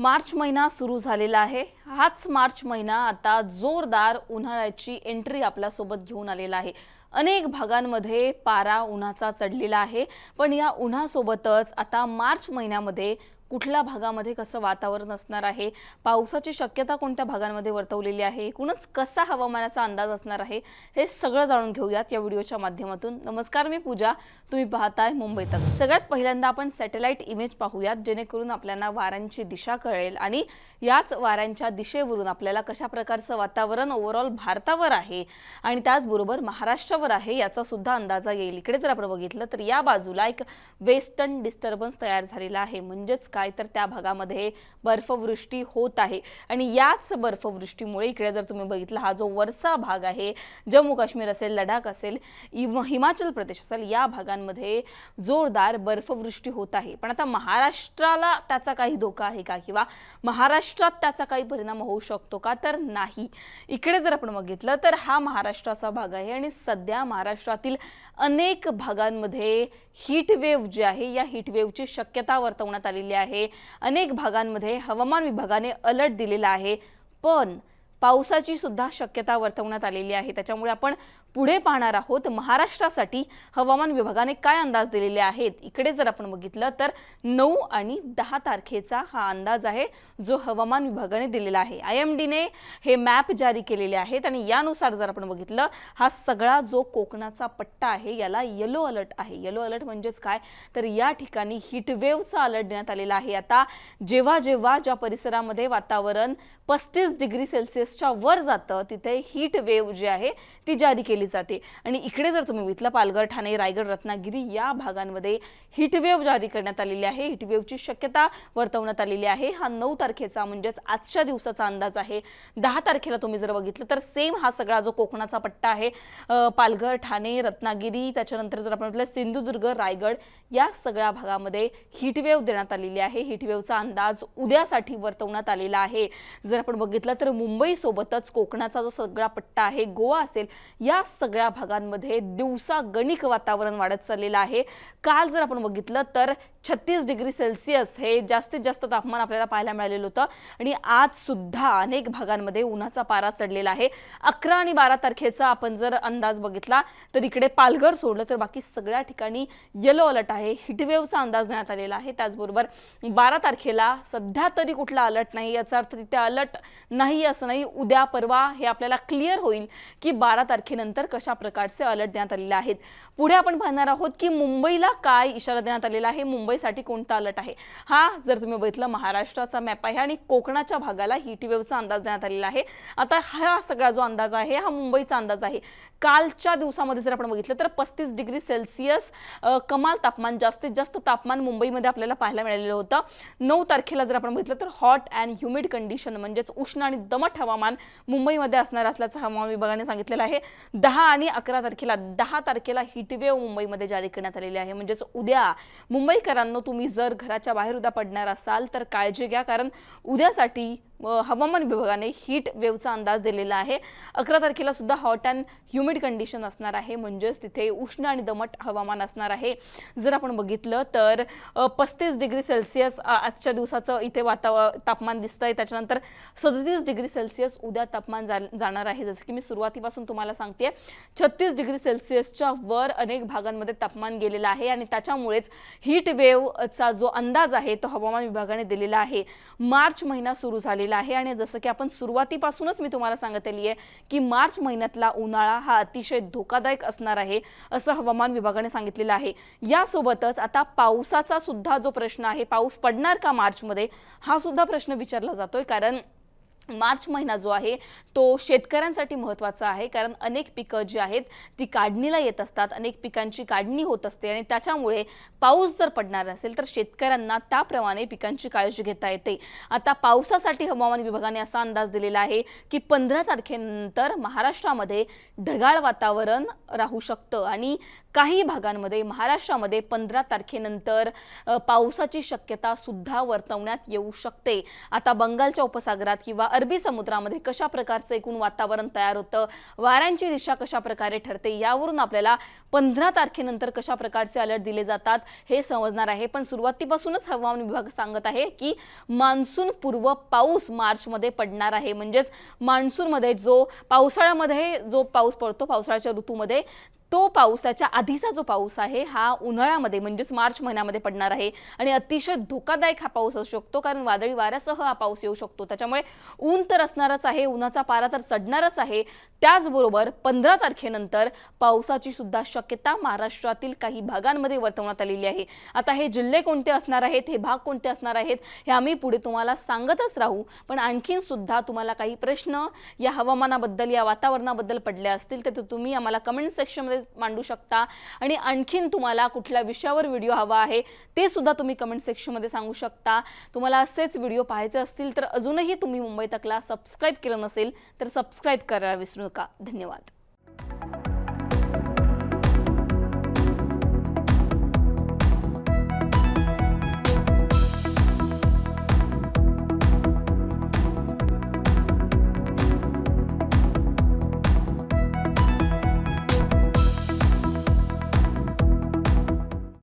मार्च महिना सुरू झालेला आहे. हाच मार्च महिना आता जोरदार उन्हाळ्याची एंट्री आपल्यासोबत घेऊन आलेला आहे. अनेक भागांमध्ये पारा उन्हाचा चढलेला आहे. पण या उन्हासोबतच आता मार्च महिन्यामध्ये कुठल्या भागामध्ये कसं वातावरण असणार आहे? पावसाची शक्यता कोणत्या भागांमध्ये वर्तवलेली आहे? एकूणच कसा हवामानाचा अंदाज असणार आहे? हे सगळं जाणून घेऊयात या व्हिडिओच्या माध्यमातून. नमस्कार मी पूजा. तुम्ही पाहताय मुंबई तक. सगळ्यात पहिल्यांदा आपण सॅटेलाइट इमेज पाहूयात जेणेकरून आपल्याला वाऱ्यांची दिशा कळेल आणि याच वाऱ्यांच्या दिशेवरून आपल्याला कशा प्रकारचं वातावरण ओव्हरऑल भारतावर आहे आणि त्याचबरोबर महाराष्ट्रावर आहे याचा सुद्धा अंदाजा येईल. इकडे जर आपण बघितलं तर या बाजूला एक वेस्टर्न डिस्टर्बन्स तयार झालेला आहे. म्हणजेच काय तर त्या भागामध्ये बर्फवृष्टी होत आहे. आणि याच बर्फवृष्टीमुळे इकडे जर तुम्ही बघितलं हा जो वरचा भाग आहे जम्मू काश्मीर असेल लडाख असेल हिमाचल प्रदेश असेल या भागांमध्ये जोरदार बर्फवृष्टी होत आहे. पण आता महाराष्ट्राला त्याचा काही धोका आहे का? किंवा महाराष्ट्रात त्याचा काही परिणाम होऊ शकतो का? तर नाही. इकडे जर आपण बघितलं तर हा महाराष्ट्राचा भाग आहे आणि सध्या महाराष्ट्रातील अनेक भागांमध्ये हीट वेव्ह जी आहे या हीट वेव्हची शक्यता वर्तवण्यात आलेली आहे. अनेक भागांमध्ये हवामान विभागाने अलर्ट दिलेला आहे. पण पावसाची सुद्धा शक्यता वर्तवण्यात आलेली आहे. त्याच्यामुळे आपण पुढे पाहणार आहोत महाराष्ट्रासाठी हवामान विभागाने काय अंदाज दिलेले आहेत. इकडे जर आपण बघितलं तर नऊ आणि दहा तारखेचा हा अंदाज आहे जो हवामान विभागाने दिलेला आहे. आय एम डीने हे मॅप जारी केलेले आहेत आणि यानुसार जर आपण बघितलं हा सगळा जो कोकणाचा पट्टा आहे याला येलो अलर्ट आहे. येलो अलर्ट म्हणजेच काय? तर या ठिकाणी हिटवेव्हचा अलर्ट देण्यात आलेला आहे. आता जेव्हा जेव्हा ज्या परिसरामध्ये वातावरण पस्तीस डिग्री सेल्सिअस सेल्सिअसच्या वर जातं तिथे हीट वेव्ह जी आहे ती जारी केली जाते. आणि इकडे जर तुम्ही बघितलं पालघर ठाणे रायगड रत्नागिरी या भागांमध्ये हीटवेव्ह जारी करण्यात आलेली आहे. हीटवेव्हची शक्यता वर्तवण्यात आलेली आहे. हा नऊ तारखेचा म्हणजेच आजच्या दिवसाचा अंदाज आहे. दहा तारखेला तुम्ही जर बघितलं तर सेम हा सगळा जो कोकणाचा पट्टा आहे पालघर ठाणे रत्नागिरी त्याच्यानंतर जर आपण म्हटलं सिंधुदुर्ग रायगड या सगळ्या भागामध्ये हीटवेव्ह देण्यात आलेली आहे. हीटवेव्हचा अंदाज उद्यासाठी वर्तवण्यात आलेला आहे. जर आपण बघितलं तर मुंबई सोबतच कोकणाचा जो सगळा पट्टा आहे गोवा असेल या सगळ्या भागांमध्ये दिवसा गणिक वातावरण वाढत चाललेलं आहे. काल जर आपण बघितलं तर छत्तीस डिग्री सेल्सिअस हे जास्तीत जास्त तापमान आपल्याला पाहायला मिळालेलं होतं आणि आज सुद्धा अनेक भागांमध्ये उन्हाचा पारा चढलेला आहे. अकरा आणि बारा तारखेचा आपण जर अंदाज बघितला तर इकडे पालघर सोडलं तर बाकी सगळ्या ठिकाणी येलो अलर्ट आहे. हिटवेव्हचा अंदाज देण्यात आलेला आहे. त्याचबरोबर बारा तारखेला सध्या तरी कुठला अलर्ट नाही याचा अर्थ तिथे अलर्ट नाही असं नाही. उद्या परवा हे आपल्याला क्लिअर होईल की बारा तारखेनंतर कशा प्रकारचे अलर्ट देण्यात आलेले आहेत. पुढे आपण पाहणार आहोत की मुंबईला काय इशारा देण्यात आलेला आहे मुंबईसाठी कोणता अलर्ट आहे. हा जर तुम्ही बघितलं महाराष्ट्राचा मॅप आहे आणि कोकणाच्या भागाला हीटवेव्हचा अंदाज देण्यात आलेला आहे. आता हा सगळा जो अंदाज आहे हा मुंबईचा अंदाज आहे. कालच्या दिवसामध्ये जर आपण बघितलं तर पस्तीस डिग्री सेल्सिअस कमाल तापमान जास्तीत जास्त तापमान मुंबईमध्ये आपल्याला पाहायला मिळालेलं होतं. नऊ तारखेला जर आपण बघितलं तर हॉट अँड ह्युमिड कंडिशन म्हणजेच उष्ण आणि दमट हवामान मुंबईमध्ये असणार असल्याचं हवामान विभागाने सांगितलेलं आहे. दहा आणि अकरा तारखेला दहा तारखेला हिटवेव मुंबईमध्ये जारी करण्यात आलेली आहे. म्हणजेच उद्या मुंबईकरांनो तुम्ही जर घराच्या बाहेर उद्या पडणार असाल तर काळजी घ्या. कारण उद्यासाठी हवामान विभागाने हीट वेव्हचा अंदाज दिलेला आहे. अकरा तारखेला सुद्धा हॉट अँड ह्युमिड कंडिशन असणार आहे. म्हणजेच तिथे उष्ण आणि दमट हवामान असणार आहे. जर आपण बघितलं तर पस्तीस डिग्री सेल्सिअस आजच्या दिवसाचं इथे वाताव तापमान दिसतंय. त्याच्यानंतर सदतीस डिग्री सेल्सिअस उद्या तापमान जा जाणार आहे. जसं की मी सुरुवातीपासून तुम्हाला सांगते छत्तीस डिग्री सेल्सिअसच्या वर अनेक भागांमध्ये तापमान गेलेलं आहे आणि त्याच्यामुळेच हीट वेव्हचा जो अंदाज आहे तो हवामान विभागाने दिलेला आहे. मार्च महिना सुरू झालेला आहे आणि जसं की आपण सुरुवातीपासूनच मी तुम्हाला सांगत आली आहे की मार्च महिन्यातला उन्हाळा हा अतिशय धोकादायक असणार आहे असं हवामान विभागाने सांगितलेलं आहे. यासोबतच आता पावसाचा सुद्धा जो प्रश्न आहे पाऊस पडणार का मार्चमध्ये हा सुद्धा प्रश्न विचारला जातोय. कारण मार्च महिना जो आहे तो शेतकऱ्यांसाठी महत्त्वाचा आहे. कारण अनेक पिकं जी आहेत ती काढणीला येत असतात. अनेक पिकांची काढणी होत असते आणि त्याच्यामुळे पाऊस जर पडणार असेल तर शेतकऱ्यांना त्याप्रमाणे पिकांची काळजी घेता येते. आता पावसासाठी हवामान विभागाने असा अंदाज दिलेला आहे की पंधरा तारखेनंतर महाराष्ट्रामध्ये ढगाळ वातावरण राहू शकतं आणि काही भागांमध्ये महाराष्ट्रामध्ये पंधरा तारखेनंतर पावसाची शक्यता सुद्धा वर्तवण्यात येऊ शकते. आता बंगालच्या उपसागरात किंवा अरबी समुद्रामध्ये कशा प्रकारचं एकूण वातावरण तयार होतं वाऱ्यांची दिशा कशा प्रकारे ठरते यावरून आपल्याला पंधरा तारखेनंतर कशा प्रकारचे अलर्ट दिले जातात हे समजणार आहे. पण सुरुवातीपासूनच हवामान विभाग सांगत आहे की मान्सून पूर्व पाऊस मार्चमध्ये पडणार आहे. म्हणजेच मान्सूनमध्ये जो पावसाळ्यामध्ये जो पाऊस पडतो पावसाळ्याच्या ऋतूमध्ये तो पाऊस त्याच्या आधीचा जो पाऊस आहे हा उन्हाळ्यामध्ये म्हणजेच मार्च महिन्यामध्ये पडणार आहे. आणि अतिशय धोकादायक हा पाऊस असू शकतो कारण वादळी वाऱ्यासह हा पाऊस येऊ शकतो. त्याच्यामुळे ऊन तर असणारच आहे उन्हाचा पारा तर चढणारच आहे. त्याचबरोबर पंधरा तारखेनंतर पावसाची सुद्धा शक्यता महाराष्ट्रातील काही भागांमध्ये वर्तवण्यात आलेली आहे. आता हे जिल्हे कोणते असणार आहेत हे भाग कोणते असणार आहेत हे आम्ही पुढे तुम्हाला सांगतच राहू. पण आणखीन सुद्धा तुम्हाला काही प्रश्न या हवामानाबद्दल या वातावरणाबद्दल पडले असतील तर तुम्ही आम्हाला कमेंट सेक्शनमध्ये मांडू शकता. आणि आणखीन तुम्हाला कुठल्या विषयावर व्हिडिओ हवा आहे ते सुद्धा तुम्ही कमेंट सेक्शनमध्ये सांगू शकता. तुम्हाला असेच व्हिडिओ पाहायचे असतील तर अजूनही तुम्ही मुंबई तकला सबस्क्राईब केलं नसेल तर सबस्क्राईब करायला विसरू नका. धन्यवाद.